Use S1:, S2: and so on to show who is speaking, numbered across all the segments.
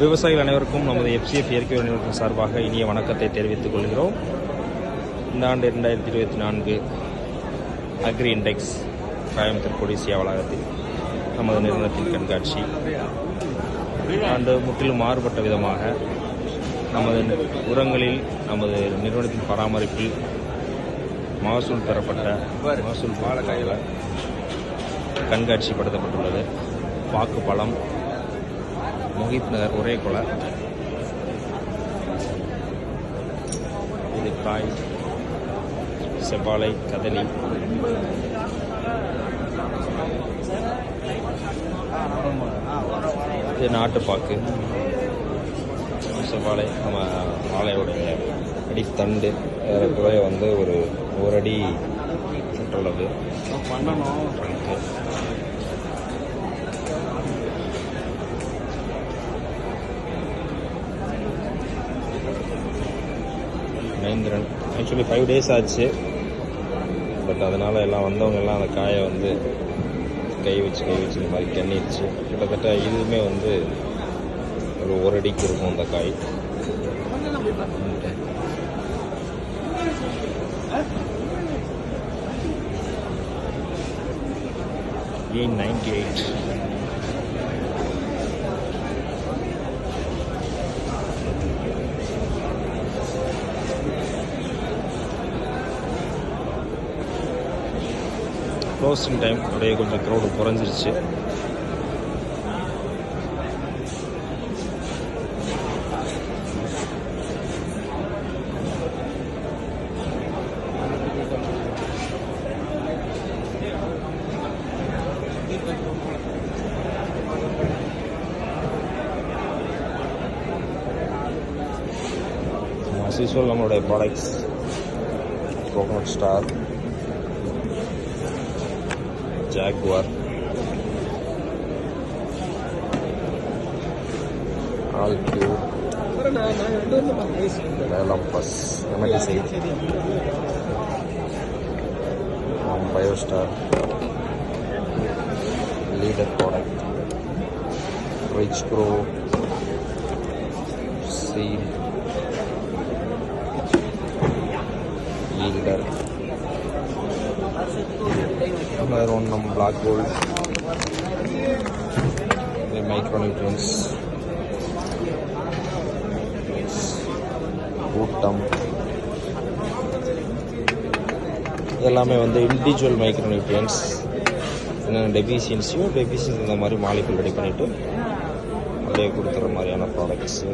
S1: விவசாயிகள் அனைவருக்கும் நமது எஃப்சிஎஃப் இயற்கை நிறுவனத்தின் சார்பாக இனிய வணக்கத்தை தெரிவித்துக் கொள்கிறோம். இந்த ஆண்டு இரண்டாயிரத்தி இருபத்தி நான்கு அக்ரி இண்டெக்ஸ் கோயம்புத்தூர் கொடிசியா வளாகத்தில் நமது நிறுவனத்தின் கண்காட்சி. ஆண்டு முற்றிலும் மாறுபட்ட விதமாக நமது உரங்களில் நமது நிறுவனத்தின் பராமரிப்பில் மகசூல் பெறப்பட்ட மகசூல் பாலக்காயில் கண்காட்சிப்படுத்தப்பட்டுள்ளது. பாக்கு பழம் மொஹித் நகர் ஒரே கொலை. இது காய் செவ்வாழை கதலி. இது நாட்டுப்பாக்கு. செவ்வாழை நம்ம வாழையோடைய அடித்தண்டு. ஏறக்குறைய வந்து ஒரு ஒரு அடி சுற்றளவு. பண்ணணும் மகேந்திரன் ஆக்சுவலி ஃபைவ் டேஸ் ஆச்சு. பட் அதனால் எல்லாம் வந்தவங்க எல்லாம் அந்த காயை வந்து கை வச்சு கை வச்சு இந்த மாதிரி கண்ணிடுச்சு கிட்டத்தட்ட இதுவுமே வந்து ஒரு ஒரு அடிக்கு இருக்கும் அந்த காய். Eight ninety eight closing time அப்படியே கொஞ்சம் க்ரௌடு குறைஞ்சிருச்சு. as நம்மளுடைய products coconut star Jaguar Alcu Lampas nama di sini Biostar Leader Product Rich Pro seed, leader நம்ம black gold the micronutrients ஊட்டம் எல்லாமே வந்து இண்டிவிஜுவல் மைக்ரோநியூட்ரியன்ஸ் என்னென்ன டெஃபிஷியன்சியோ டெஃபிஷியன்ஸ் இந்த மாதிரி மாலிகுல் ரெடி பண்ணிவிட்டு அப்படியே கொடுத்துற மாதிரியான products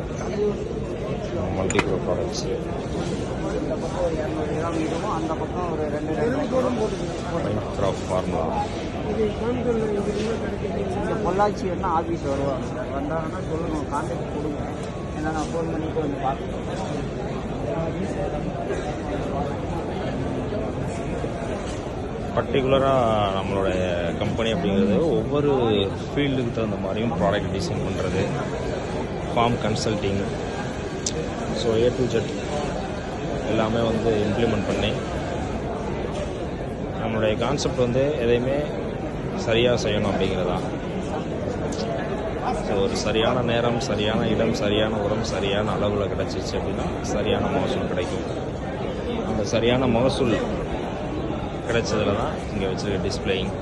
S1: multigrow products craft formula
S2: Pollachi என்ன ஆஃபீஸ் வருவாங்க வந்தாங்கன்னா சொல்லுங்க கான்டாக்ட் கொடுங்க. ஏன்னா நான் ஃபோன் பண்ணிட்டு வந்து பார்த்துக்கிறேன்.
S1: பர்டிகுலராக நம்மளுடைய கம்பெனி அப்படிங்கிறது ஒவ்வொரு ஃபீல்டுக்கு தகுந்த மாதிரியும் ப்ராடக்ட் டிசைன் பண்ணுறது farm consulting so A to Z எல்லாமே வந்து இம்ப்ளிமெண்ட் பண்ணி நம்மளுடைய கான்செப்ட் வந்து எதையுமே சரியாக செய்யணும் அப்படிங்கிறதா? ஸோ ஒரு சரியான நேரம் சரியான இடம் சரியான உரம் சரியான அளவில் கிடச்சிச்சு அப்படின்னா சரியான மகசூல் கிடைக்கும். அந்த சரியான மகசூல் கிடைச்சதுல தான் இங்கே வச்சுருக்க டிஸ்பிளேயிங்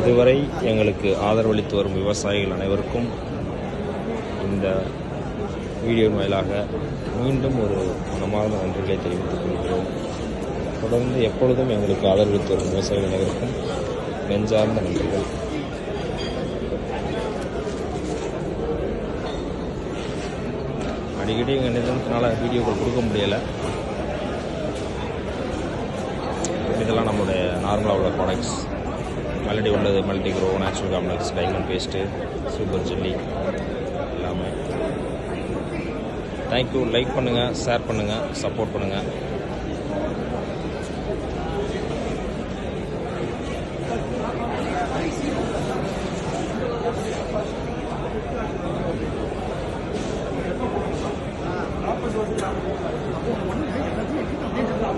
S1: இதுவரை எங்களுக்கு ஆதரவளித்து வரும் விவசாயிகள் அனைவருக்கும் இந்த வீடியோ வாயிலாக மீண்டும் ஒரு மனமார்ந்த நன்றிகளை தெரிவித்துக் கொள்கிறோம். தொடர்ந்து எப்பொழுதும் எங்களுக்கு ஆதரவளித்து வரும் விவசாயிகள் அனைவருக்கும் நெஞ்சார்ந்த நன்றிகள். அடிக்கடி எங்கள் நிறுவனத்தினால் வீடியோக்கள் கொடுக்க முடியலை. இதெல்லாம் நம்மளுடைய நார்மலாக உள்ள ப்ராடக்ட்ஸ் ஆல்ரெடி உள்ளது multigrow natural complex diamond paste super jelly எல்லாமே தேங்க்யூ லைக் பண்ணுங்கள் ஷேர் பண்ணுங்கள் சப்போர்ட் பண்ணுங்கள்